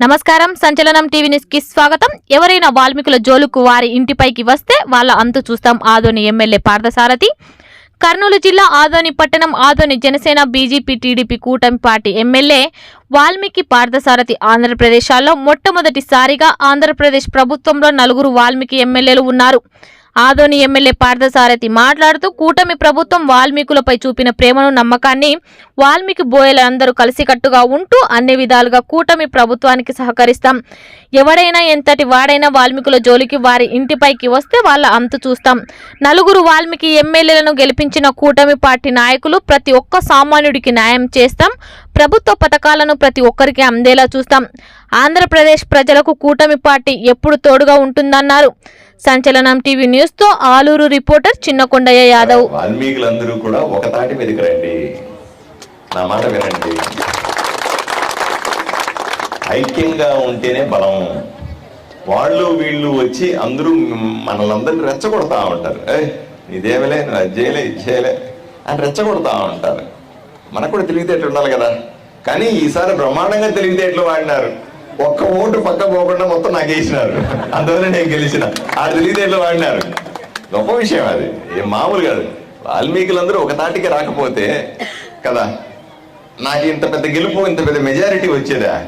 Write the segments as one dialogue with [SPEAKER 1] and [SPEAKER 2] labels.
[SPEAKER 1] నమస్కారం. సంచలనం టీవీ న్యూస్కి స్వాగతం. ఎవరైనా వాల్మీకుల జోలుకు వారి ఇంటిపైకి వస్తే వాళ్ళ అంతు చూస్తాం. ఆదోని ఎమ్మెల్యే పార్థసారథి. కర్నూలు జిల్లా ఆదోని పట్టణం ఆదోని జనసేన బీజేపీ టీడీపీ కూటమి పార్టీ ఎమ్మెల్యే వాల్మీకి పార్థసారథి ఆంధ్రప్రదేశ్లో మొట్టమొదటిసారిగా ఆంధ్రప్రదేశ్ ప్రభుత్వంలో నలుగురు వాల్మీకి ఎమ్మెల్యేలు ఉన్నారు. ఆదోని ఎమ్మెల్యే పార్థసారథి మాట్లాడుతూ కూటమి ప్రభుత్వం వాల్మీకులపై చూపిన ప్రేమను నమ్మకాన్ని వాల్మీకి బోయలందరూ కలిసికట్టుగా ఉంటూ అన్ని విధాలుగా కూటమి ప్రభుత్వానికి సహకరిస్తాం. ఎవడైనా ఎంతటి వాడైనా వాల్మీకుల జోలికి వారి ఇంటిపైకి వస్తే వాళ్ళ అంతు చూస్తాం. నలుగురు వాల్మీకి ఎమ్మెల్యేలను గెలిపించిన కూటమి పార్టీ నాయకులు ప్రతి ఒక్క సామాన్యుడికి న్యాయం చేస్తాం. ప్రభుత్వ పథకాలను ప్రతి ఒక్కరికి అందేలా చూస్తాం. ఆంధ్రప్రదేశ్ ప్రజలకు కూటమి పార్టీ ఎప్పుడు తోడుగా ఉంటుందన్నారు. సంచలనం టీవీ న్యూస్తో ఆలూరు రిపోర్టర్ చిన్నకొండయ్య యాదవ్.
[SPEAKER 2] వాల్మీకులందరూ కూడా ఒక తాటి మీదకి రండి నా మాట వినండి. ఐక్యంగా ఉంటేనే బలం. వాళ్ళు వీళ్ళు వచ్చి అందరూ మనల్ని రెచ్చగొడతా ఉంటారు. ఏ ఇదేమలే నువ్వు అది చేయలే ఇది చేయలే అని రెచ్చగొడతా ఉంటారు. మనకు కూడా తెలివితేటలు ఉండాలి కదా. కానీ ఈసారి బ్రహ్మాండంగా తెలివితేటలు వాడినారు? ఒక్క ఓటు పక్క పోకుండా మొత్తం నాకు వేసినారు అందువల్ల నేను గెలిచిన. ఆ తెలివితేటలు వాడినారు? గొప్ప విషయం అది. ఏం మామూలు కాదు. వాల్మీకులందరూ ఒక తాటికి రాకపోతే కదా నాకు ఇంత పెద్ద గెలుపు ఇంత పెద్ద మెజారిటీ వచ్చేదా?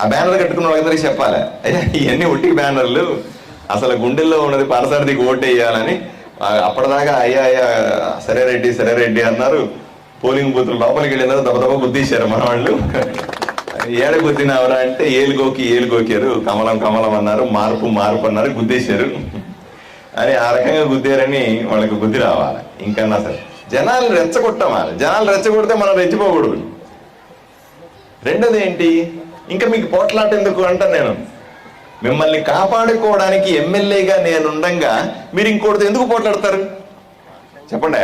[SPEAKER 2] ఆ బ్యానర్ కట్టుకున్న వాళ్ళందరికీ చెప్పాలి? అయ్యా ఇవన్నీ ఒట్టి బ్యానర్లు అసలు గుండెల్లో ఉన్నది పారసారథికి ఓటు వేయాలని. అప్పటిదాకా అయ్యా అయ్యా సరే రెడ్డి సరే రెడ్డి అన్నారు. పోలింగ్ బూత్ లోపలికి వెళ్ళినారు దెబ్బ దెబ్బ మన వాళ్ళు. ఏడ గుద్దినవరా అంటే ఏలుగోకి ఏలుగోకారు. కమలం కమలం అన్నారు. మార్పు మార్పు అన్నారు. గుద్దేశారు. అని ఆ రకంగా గుద్దారని వాళ్ళకి బుద్ధి రావాలి. ఇంకన్నా సరే. జనాలు రెచ్చగొట్టమాలి. జనాలు రెచ్చగొడితే మనం రెచ్చిపోకూడదు. రెండోది ఏంటి ఇంకా మీకు పోట్లాట ఎందుకు అంటాను నేను? మిమ్మల్ని కాపాడుకోవడానికి ఎమ్మెల్యేగా నేను ఉండగా మీరు ఇంకోటితో ఎందుకు పోట్లాడతారు? చెప్పండి.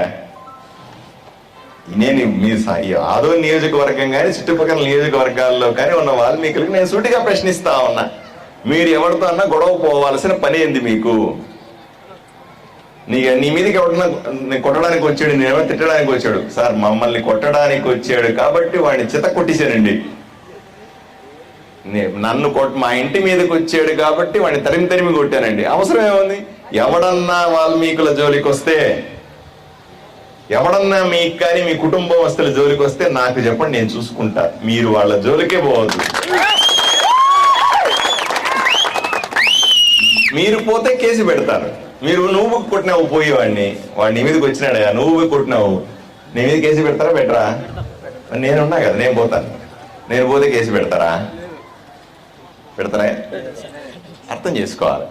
[SPEAKER 2] నేను మీ ఆదో నియోజకవర్గం కానీ చుట్టుపక్కల నియోజకవర్గాల్లో కానీ ఉన్న వాల్మీకులకు నేను సూటిగా ప్రశ్నిస్తా ఉన్నా. మీరు ఎవరితో అన్నా గొడవ పోవాల్సిన పని ఏంది మీకు? నీ నీ మీదకి ఎవరన్నా నీ కొట్టడానికి వచ్చాడు నేనేమో తిట్టడానికి వచ్చాడు. సార్ మమ్మల్ని కొట్టడానికి వచ్చాడు కాబట్టి వాడిని చిత కొట్టేశానండి. నే- నన్ను కొట్ మా ఇంటి మీదకి వచ్చాడు కాబట్టి వాడిని తరిమి తరిమి కొట్టానండి. అవసరం ఏముంది? ఎవడన్నా వాల్మీకుల జోలికి వస్తే ఎవడన్నా మీకు కానీ మీ కుటుంబస్తుల జోలికి వస్తే నాకు చెప్పండి నేను చూసుకుంటా. మీరు వాళ్ళ జోలికే పోవద్దు. మీరు పోతే కేసు పెడతారు. మీరు నువ్వు కొట్టినావు పోయేవాడిని. వాడిని వాడిని మీదకి కదా నువ్వు కొట్టినావు. నీ మీద కేసు పెడతారా పెట్టరా? నేనున్నా కదా నేను పోతాను. నేను పోతే కేసు పెడతారా? పెడతారా? అర్థం చేసుకోవాలి.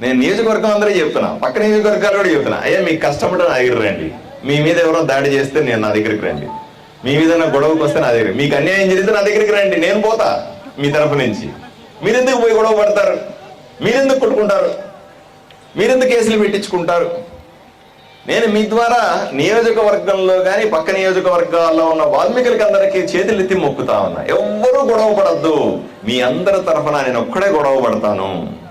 [SPEAKER 2] నేను నియోజకవర్గం అందరూ చెప్తున్నా. పక్క నియోజకవర్గాలు కూడా చెప్తున్నా. అయ్యా మీకు కష్టపడి నా దగ్గర రండి. మీ మీద ఎవరో దాడి చేస్తే నేను నా దగ్గరికి రండి. మీ మీద నా గొడవకు వస్తే నా దగ్గర మీకు అన్యాయం జరిగితే నా దగ్గరికి రండి. నేను పోతా మీ తరఫు నుంచి. మీరెందుకు పోయి గొడవ పడతారు? మీరెందుకు కొట్టుకుంటారు? మీరెందుకు కేసులు పెట్టించుకుంటారు? నేను మీ ద్వారా నియోజకవర్గంలో కానీ పక్క నియోజకవర్గాల్లో ఉన్న వాల్మీకులకి అందరికీ చేతులు ఎత్తి మొక్కుతా ఉన్నా. ఎవ్వరూ గొడవ పడద్దు. మీ అందరి తరఫున నేను ఒక్కడే గొడవ పడతాను.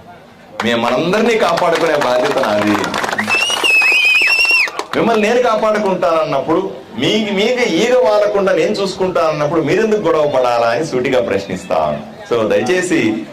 [SPEAKER 2] మేము మనందరినీ కాపాడుకునే బాధ్యత నాది. మిమ్మల్ని నేను కాపాడుకుంటానన్నప్పుడు మీ మీకు ఈగ వాలకుండా నేను చూసుకుంటానన్నప్పుడు మీరెందుకు గొడవ పడాలా అని సూటిగా ప్రశ్నిస్తాను. సో దయచేసి